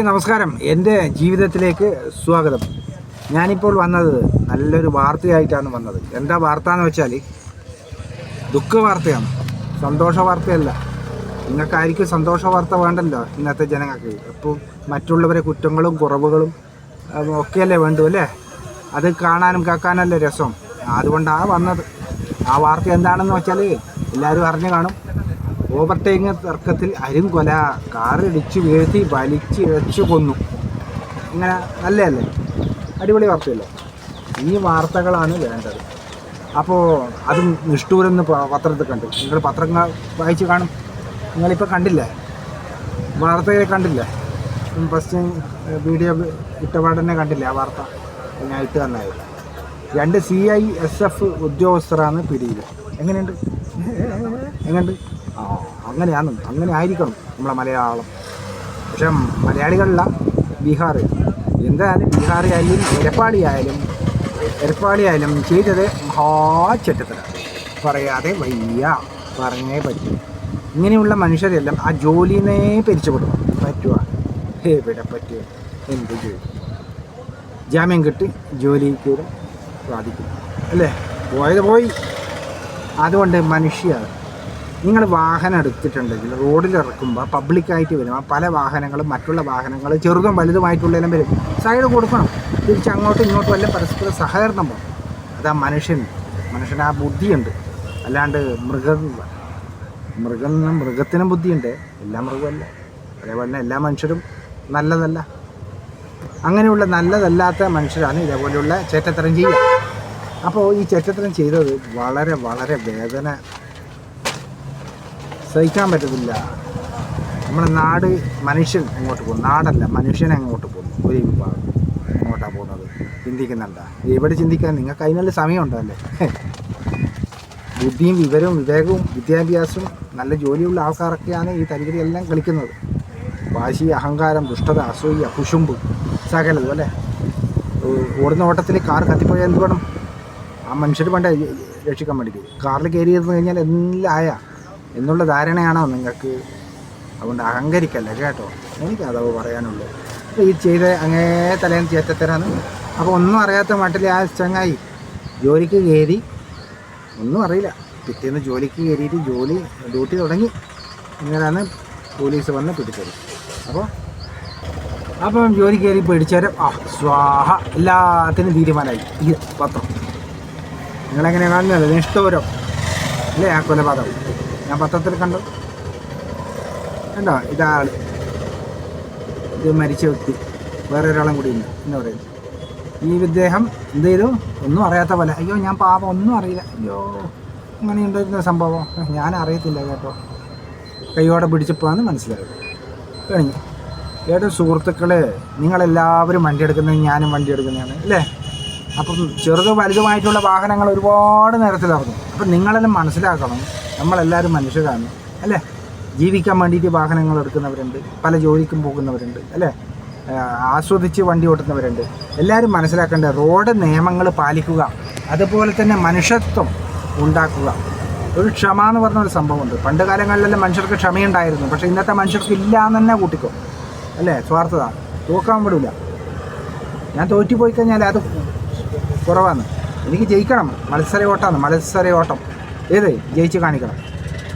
Hi നമസ്കാരം. എന്റെ ജീവിതത്തിലേക്ക് സ്വാഗതം. ഞാനിപ്പോൾ വന്നത് നല്ലൊരു വാർത്തയായിട്ടാണ് വന്നത്. എന്താ വാർത്ത എന്ന് വെച്ചാൽ ദുഃഖ വാർത്തയാണ്. സന്തോഷ വാർത്തയല്ല. നിങ്ങൾക്കായിരിക്കും സന്തോഷ വാർത്ത വേണ്ടല്ലോ ഇന്നത്തെ ജനങ്ങൾക്ക്. അപ്പോൾ മറ്റുള്ളവരെ കുറ്റങ്ങളും കുറവുകളും ഒക്കെയല്ലേ വേണ്ടു അല്ലേ? അത് കാണാനും കേൾക്കാനല്ലേ രസം. അതുകൊണ്ടാണ് വന്നത്. ആ വാർത്ത എന്താണെന്ന് വെച്ചാൽ എല്ലാവരും അറിഞ്ഞു കാണും. ഓവർടേക്കിംഗ് തർക്കത്തിൽ അരുംകൊല കാറിടിച്ച് വീഴ്ത്തി വലിച്ച് ഇഴച്ചു കൊന്നു. ഇങ്ങനെ നല്ലതല്ലേ? അടിപൊളി വാർത്തയല്ലേ? ഈ വാർത്തകളാണ് വേണ്ടത്. അപ്പോൾ അതും നിഷ്ഠൂരെന്ന് പത്രത്തിൽ കണ്ടു. നിങ്ങൾ പത്രങ്ങൾ വായിച്ച് കാണും. നിങ്ങളിപ്പോൾ കണ്ടില്ലേ? വാർത്തയെ കണ്ടില്ലേ? ഫസ്റ്റ് വീഡിയോ ഇട്ടപാടനെ കണ്ടില്ല ആ വാർത്ത? ഞാൻ ഇട്ട് തന്നായി രണ്ട് സി ഐ എസ് എഫ് ഉദ്യോഗസ്ഥരാണ് പിടിയിൽ എങ്ങനെയുണ്ട്? എങ്ങനെയുണ്ട്? അങ്ങനെയാണ് അങ്ങനെ ആയിരിക്കണം നമ്മളെ മലയാളം. പക്ഷെ മലയാളികളല്ല ബീഹാർ എന്തായാലും ബീഹാറി ആയാലും എരപ്പാടി ആയാലും എരപ്പാടി ആയാലും ചെയ്തത് മഹാചറ്റത്തര പറയാതെ വയ്യ പറഞ്ഞേ പറ്റൂ. ഇങ്ങനെയുള്ള മനുഷ്യരെല്ലാം ആ ജോലിനെ പിരിച്ചുവിടണം പറ്റുക എവിടെ പറ്റുക എന്ത് ചെയ്യും ജാമ്യം കിട്ടി ജോലിക്ക് സാധിക്കും അല്ലേ? പോയത് പോയി. അതുകൊണ്ട് മനുഷ്യ. നിങ്ങൾ വാഹനം എടുത്തിട്ടുണ്ടെങ്കിൽ റോഡിൽ ഇറക്കുമ്പോൾ പബ്ലിക്കായിട്ട് വരും. ആ പല വാഹനങ്ങളും മറ്റുള്ള വാഹനങ്ങൾ ചെറുതും വലുതുമായിട്ടുള്ളതെല്ലാം വരും. സൈഡ് കൊടുക്കണം. തിരിച്ച് അങ്ങോട്ടും ഇങ്ങോട്ടും വല്ല പരസ്പരം സഹകരണം വേണം. അതാ മനുഷ്യൻ. മനുഷ്യന് ആ ബുദ്ധിയുണ്ട്. അല്ലാണ്ട് മൃഗം മൃഗം മൃഗത്തിനും ബുദ്ധിയുണ്ട്. എല്ലാ മൃഗമല്ല അതേപോലെ തന്നെ എല്ലാ മനുഷ്യരും നല്ലതല്ല. അങ്ങനെയുള്ള നല്ലതല്ലാത്ത മനുഷ്യരാണ് ഇതേപോലെയുള്ള ചേറ്റത്തരം ചെയ്യുക. അപ്പോൾ ഈ ചേറ്റത്തരം ചെയ്തത് വളരെ വളരെ വേദന സഹിക്കാൻ പറ്റത്തില്ല. നമ്മുടെ നാട് മനുഷ്യൻ എങ്ങോട്ട് പോകും നാടല്ല മനുഷ്യൻ എങ്ങോട്ട് പോകുന്നു? ഒരു വിഭാഗം എങ്ങോട്ടാണ് പോകുന്നത്? ചിന്തിക്കുന്നുണ്ട. എവിടെ ചിന്തിക്കാൻ? നിങ്ങൾക്ക് അതിനുള്ള സമയമുണ്ടല്ലേ ബുദ്ധിയും വിവരവും വിവേകവും വിദ്യാഭ്യാസവും നല്ല ജോലിയുള്ള ആൾക്കാരൊക്കെയാണ് ഈ തരികളിയെല്ലാം കളിക്കുന്നത്. വാശി അഹങ്കാരം ദുഷ്ടത അസൂയ കുശുമ്പ് സകലതും അല്ലേ? ഓടുന്ന ഓട്ടത്തിൽ കാർ കത്തിപ്പോയാൽ എന്ത് വേണം? ആ മനുഷ്യർ വേണ്ട രക്ഷിക്കാൻ വേണ്ടിയിട്ട്. കാറിൽ കയറി ഇരുന്ന് കഴിഞ്ഞാൽ എല്ലാം ആയ എന്നുള്ള ധാരണയാണോ നിങ്ങൾക്ക്? അതുകൊണ്ട് അഹങ്കരിക്കല്ല കേട്ടോ? എനിക്ക് അതവ് പറയാനുള്ളൂ. അപ്പോൾ ഈ ചെയ്ത അങ്ങേ തലേന്ന് ചേറ്റത്തരാണ്. അപ്പോൾ ഒന്നും അറിയാത്ത മട്ടിൽ ആ ചങ്ങായി ജോലിക്ക് കയറി. ഒന്നും അറിയില്ല. പിറ്റേന്ന് ജോലിക്ക് കയറിയിട്ട് ജോലി ഡ്യൂട്ടി തുടങ്ങി. ഇങ്ങനെയാണ് പോലീസ് വന്ന് പിടിച്ചത്. അപ്പോൾ അപ്പം ജോലി കയറി പേടിച്ചേരം ആ സ്വാഹ എല്ലാത്തിനും തീരുമാനമായി. ഈ പത്രം. നിങ്ങളെങ്ങനെയാണ് കാണുന്നത്? നിഷ്ഠൂരം അല്ലേ? ആ കൊലപാതകം. ഞാൻ പത്രത്തിൽ കണ്ടു. കണ്ടോ? ഇതാൾ ഇത് മരിച്ച വ്യക്തി. വേറെ ഒരാളും കൂടി ഉണ്ട്. എന്ന് പറയുന്നത് ഈ ഇദ്ദേഹം എന്ത് ചെയ്തു? ഒന്നും അറിയാത്ത പോലെ അയ്യോ ഞാൻ പാപം ഒന്നും അറിയില്ല. അയ്യോ അങ്ങനെ ഉണ്ടായിരുന്ന സംഭവം. ഞാൻ അറിയത്തില്ല കേട്ടോ. കൈയോടെ പിടിച്ചപ്പോഴാണ് മനസ്സിലായത്. കഴിഞ്ഞു. ഏട്ടോ സുഹൃത്തുക്കളെ? നിങ്ങളെല്ലാവരും വണ്ടി എടുക്കുന്നത് ഞാനും വണ്ടി എടുക്കുന്നതാണ് അല്ലേ? അപ്പം ചെറുതും വലുതുമായിട്ടുള്ള വാഹനങ്ങൾ ഒരുപാട് നേരത്തിലിറങ്ങും അപ്പം നിങ്ങളെല്ലാം മനസ്സിലാക്കണം. നമ്മളെല്ലാവരും മനുഷ്യരാണ് അല്ലേ? ജീവിക്കാൻ വേണ്ടിയിട്ട് വാഹനങ്ങൾ എടുക്കുന്നവരുണ്ട് പല ജോലിക്കും പോകുന്നവരുണ്ട് അല്ലേ? ആസ്വദിച്ച് വണ്ടി ഓട്ടുന്നവരുണ്ട്. എല്ലാവരും മനസ്സിലാക്കേണ്ട റോഡ് നിയമങ്ങൾ പാലിക്കുക അതുപോലെ തന്നെ മനുഷ്യത്വം ഉണ്ടാക്കുക. ഒരു ക്ഷമ എന്ന് പറഞ്ഞ ഒരു സംഭവമുണ്ട്. പണ്ട് കാലങ്ങളിലെല്ലാം മനുഷ്യർക്ക് ക്ഷമയുണ്ടായിരുന്നു പക്ഷേ ഇന്നത്തെ മനുഷ്യർക്ക് ഇല്ല എന്ന് തന്നെ കൂട്ടിക്കോ അല്ലേ? സ്വാർത്ഥത. തോക്കാൻ വിടില്ല ഞാൻ തോറ്റുപോയി കഴിഞ്ഞാൽ അത് കുറവാണ്. എനിക്ക് ജയിക്കണം. മത്സര ഓട്ടമാണ് മത്സര ഓട്ടം ഏത്? ജയിച്ച് കാണിക്കണം.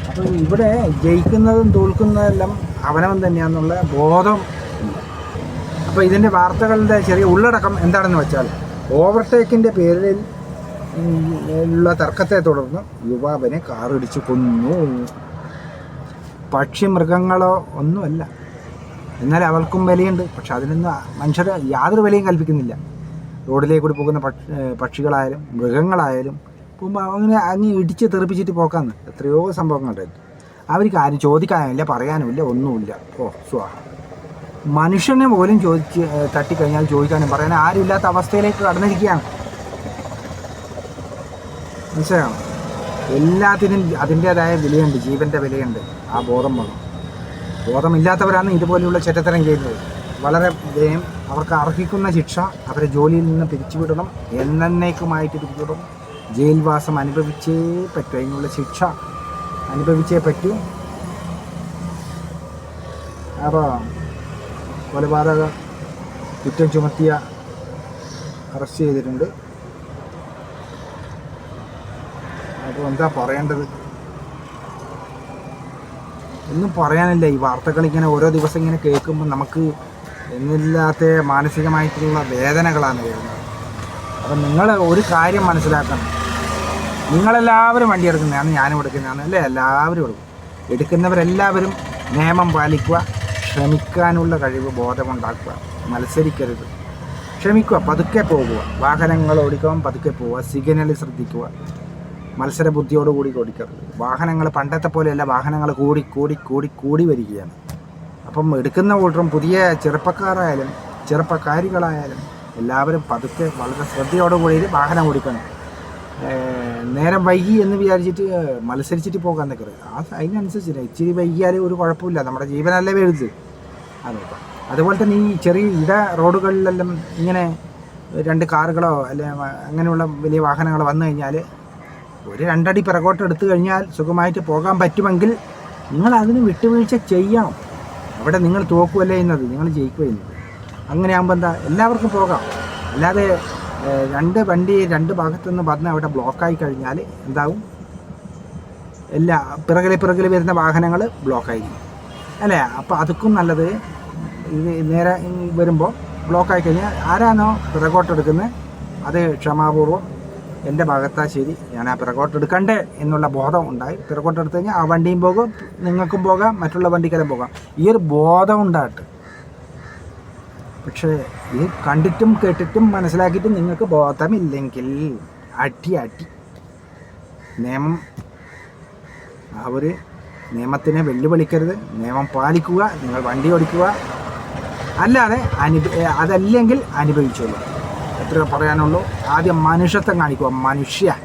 അപ്പോൾ ഇവിടെ ജയിക്കുന്നതും തോൽക്കുന്നതെല്ലാം അവനവൻ തന്നെയാണെന്നുള്ള ബോധം. അപ്പോൾ ഇതിന്റെ വാർത്തകളുടെ ചെറിയ ഉള്ളടക്കം എന്താണെന്ന് വെച്ചാൽ ഓവർടേക്കിന്റെ പേരിൽ ഉള്ള തർക്കത്തെ തുടർന്ന് യുവാവിനെ കാറിടിച്ച് കൊന്നു. പക്ഷി മൃഗങ്ങളോ ഒന്നുമല്ല. എന്നാൽ അവൾക്കും വിലയുണ്ട്. പക്ഷെ അതിനൊന്നും മനുഷ്യർ യാതൊരു വിലയും കൽപ്പിക്കുന്നില്ല. റോഡിലേക്ക് കൂടി പോകുന്ന പക്ഷ- പക്ഷികളായാലും മൃഗങ്ങളായാലും പോകുമ്പോൾ അങ്ങനെ അങ്ങ് ഇടിച്ച് തെറിപ്പിച്ചിട്ട് പോക്കാന്ന്. എത്രയോ സംഭവങ്ങളുണ്ടായിരുന്നു അവർക്ക് ആരും ചോദിക്കാനില്ല പറയാനുമില്ല ഒന്നുമില്ല. ഓ സ്വാ. മനുഷ്യനെ പോലും ചോദിച്ച് തട്ടിക്കഴിഞ്ഞാൽ ചോദിക്കാനും പറയാനും ആരുമില്ലാത്ത അവസ്ഥയിലേക്ക് കടന്നിരിക്കുകയാണ്. മനസ്സിലാണോ എല്ലാത്തിനും അതിന്റേതായ വിലയുണ്ട് ജീവന്റെ വിലയുണ്ട്. ആ ബോധം വേണം. ബോധമില്ലാത്തവരാണ് ഇതുപോലെയുള്ള ചെറ്റത്തരം ചെയ്യുന്നത്. വളരെ ദയം അവർക്ക് അർഹിക്കുന്ന ശിക്ഷ അവരെ ജോലിയിൽ നിന്ന് പിരിച്ചുവിടണം എന്നേക്കുമായിട്ട് പിരിച്ചുവിടണം ജയിൽവാസം അനുഭവിച്ചേ പറ്റൂ. അതിനുള്ള ശിക്ഷ അനുഭവിച്ചേ പറ്റൂ. അപ്പോൾ കൊലപാതക കുറ്റം ചുമത്തിയ അറസ്റ്റ് ചെയ്തിട്ടുണ്ട്. അപ്പോൾ എന്താ പറയേണ്ടത്? ഒന്നും പറയാനില്ല. ഈ വാർത്തകൾ ഇങ്ങനെ ഓരോ ദിവസം ഇങ്ങനെ കേൾക്കുമ്പോൾ നമുക്ക് എന്നില്ലാത്ത മാനസികമായിട്ടുള്ള വേദനകളാണ് വരുന്നത്. അപ്പം നിങ്ങൾ ഒരു കാര്യം മനസ്സിലാക്കണം. നിങ്ങളെല്ലാവരും വണ്ടി എടുക്കുന്നതാണ് ഞാനും എടുക്കുന്നതാണ് അല്ലേ? എല്ലാവരും എടുക്കും. എടുക്കുന്നവരെല്ലാവരും നിയമം പാലിക്കുക ശ്രമിക്കാനുള്ള കഴിവ് ബോധമുണ്ടാക്കുക. മത്സരിക്കരുത്. ക്ഷമിക്കുക പതുക്കെ പോകുക. വാഹനങ്ങൾ ഓടിക്കാൻ പതുക്കെ പോവുക സിഗ്നൽ ശ്രദ്ധിക്കുക. മത്സര ബുദ്ധിയോടുകൂടി ഓടിക്കരുത്. വാഹനങ്ങൾ പണ്ടത്തെ പോലെയല്ല വാഹനങ്ങൾ കൂടി കൂടി കൂടി കൂടി വരികയാണ്. അപ്പം എടുക്കുന്ന ഓട്ടറും പുതിയ ചെറുപ്പക്കാരായാലും ചെറുപ്പക്കാരികളായാലും എല്ലാവരും പതുക്കെ വളരെ ശ്രദ്ധയോടുകൂടി വാഹനം ഓടിക്കണം. നേരം വൈകി എന്ന് വിചാരിച്ചിട്ട് മത്സരിച്ചിട്ട് പോകാൻ നിൽക്കരുത് ആ അതിനനുസരിച്ചില്ല ഇച്ചിരി വൈകിയാൽ ഒരു കുഴപ്പമില്ല. നമ്മുടെ ജീവനല്ലേ വലുത്. അതെ. അതുപോലെ തന്നെ ഈ ചെറിയ ഇട റോഡുകളിലെല്ലാം ഇങ്ങനെ രണ്ട് കാറുകളോ അല്ലെ അങ്ങനെയുള്ള വലിയ വാഹനങ്ങളോ വന്നു കഴിഞ്ഞാൽ ഒരു രണ്ടടി പിറകോട്ട് എടുത്തു കഴിഞ്ഞാൽ സുഖമായിട്ട് പോകാൻ പറ്റുമെങ്കിൽ നിങ്ങൾ അതിന് വിട്ടുവീഴ്ച ചെയ്യണം അവിടെ നിങ്ങൾ തോക്കുകയല്ലേ എന്നത് നിങ്ങൾ ജയിക്കുക ചെയ്യുന്നത്? അങ്ങനെ ആകുമ്പോൾ എന്താ എല്ലാവർക്കും പോകാം. അല്ലാതെ രണ്ട് വണ്ടി രണ്ട് ഭാഗത്തു നിന്ന് വന്ന് അവിടെ ബ്ലോക്കായി കഴിഞ്ഞാൽ എന്താവും? എല്ലാ പിറകിലെ പിറകിൽ വരുന്ന വാഹനങ്ങൾ ബ്ലോക്കായിരിക്കും അല്ലേ? അപ്പോൾ അതൊക്കും നല്ലത്. ഇത് നേരെ വരുമ്പോൾ ബ്ലോക്കായി കഴിഞ്ഞാൽ ആരാണോ പിറകോട്ടെടുക്കുന്നത് അത് ക്ഷമാപൂർവം എന്റെ ഭാഗത്താ ശരി ഞാൻ ആ പിറകോട്ടെടുക്കണ്ടേ എന്നുള്ള ബോധം ഉണ്ടായി പിറകോട്ട് എടുത്തു കഴിഞ്ഞാൽ ആ വണ്ടിയും പോകും നിങ്ങൾക്കും പോകാം മറ്റുള്ള വണ്ടിക്കാരും പോകാം. ഈ ഒരു ബോധം ഉണ്ടായിട്ട് പക്ഷേ ഇത് കണ്ടിട്ടും കേട്ടിട്ടും മനസ്സിലാക്കിയിട്ടും നിങ്ങൾക്ക് ബോധമില്ലെങ്കിൽ അടി അടി. നിയമം അവർ നിയമത്തിനെ വെല്ലുവിളിക്കരുത്. നിയമം പാലിക്കുക നിങ്ങൾ വണ്ടി ഓടിക്കുക. അല്ലാതെ അനുഭ അതല്ലെങ്കിൽ അനുഭവിച്ചോളൂ. എത്ര പറയാനുള്ളൂ. ആദ്യം മനുഷ്യത്വം കാണിക്കുക മനുഷ്യ.